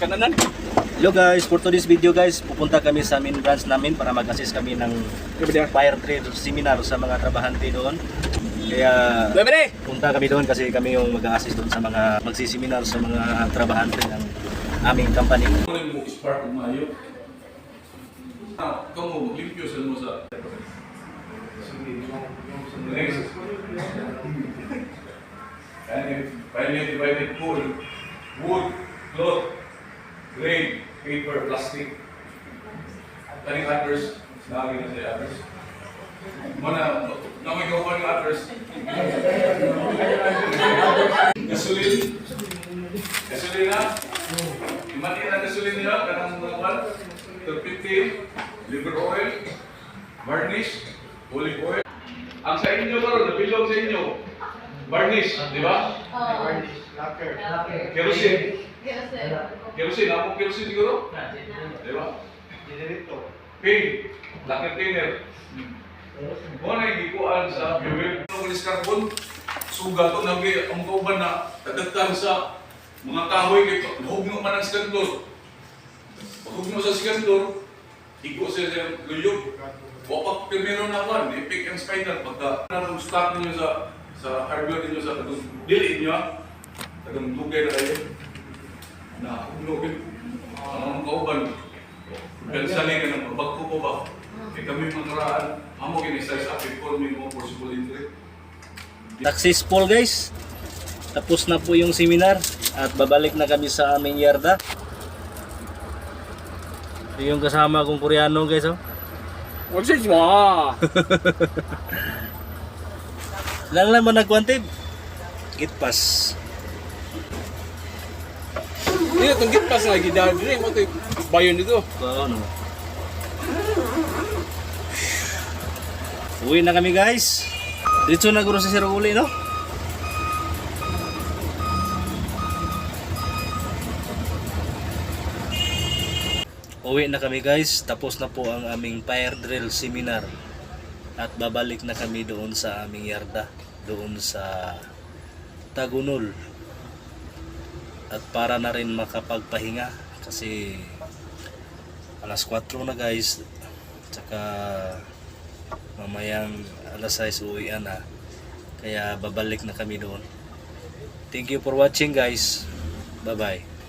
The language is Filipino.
kananan. Hello guys, for today's video guys, pupunta kami sa main branch namin para mag-assist kami ng fire trade seminar sa mga trabahante doon. Kaya punta kami doon kasi kami yung mag-assist doon sa mga magsiseminar sa mga trabahante ng aming company. Kunin mo spark ng mayo. Ah, kamu limpyo sa mo sa. Next. And if finally divided pool, wood, cloth, grain, paper, plastic. Kaning others, lagi na sa others. Mana, na may gawa ng others. Gasolin. Gasolin na. Imati na gasolin niya, kanang mga kwan, turpentine, liver oil, varnish, olive oil. Ang sa inyo karon, nabilog sa inyo, varnish, di ba? Kerosene. Kerosene, ako kerosene siguro? Di ba? Paint, lacquer thinner. Mo na gikuan sa fuel. Ang walis carbon, suga to nabi ang kauban na tagatang sa mga kahoy kay hugno man ang skandor. Hugno sa skandor, igo sa sa luyog. O pag primero na kwan, ipik ang spider pagka narong stock ninyo sa sa hardware ninyo sa katong dili niyo, katong dugay na kayo. Na hugno kin ang kauban. Kansali ka ng pabagko ko ba? Kaya kami mga karaan, amo kinisay sa before may mo possible entry. Successful guys. Tapos na po yung seminar at babalik na kami sa aming yarda. Ito yung kasama kong Koreano guys oh. Wag siya mo. Lang lang mo nagkwantib. Gitpas. Ini tunggit pas lagi dah dire mo to bayon dito. Oo, no. Uwi na kami guys. Dito na guro sa Sir Uli, no? Uwi na kami guys. Tapos na po ang aming fire drill seminar. At babalik na kami doon sa aming yarda. Doon sa Tagunol. At para na rin makapagpahinga. Kasi alas 4 na guys. Tsaka mamayang alas 6 uwian na. Kaya babalik na kami doon. Thank you for watching guys. Bye bye.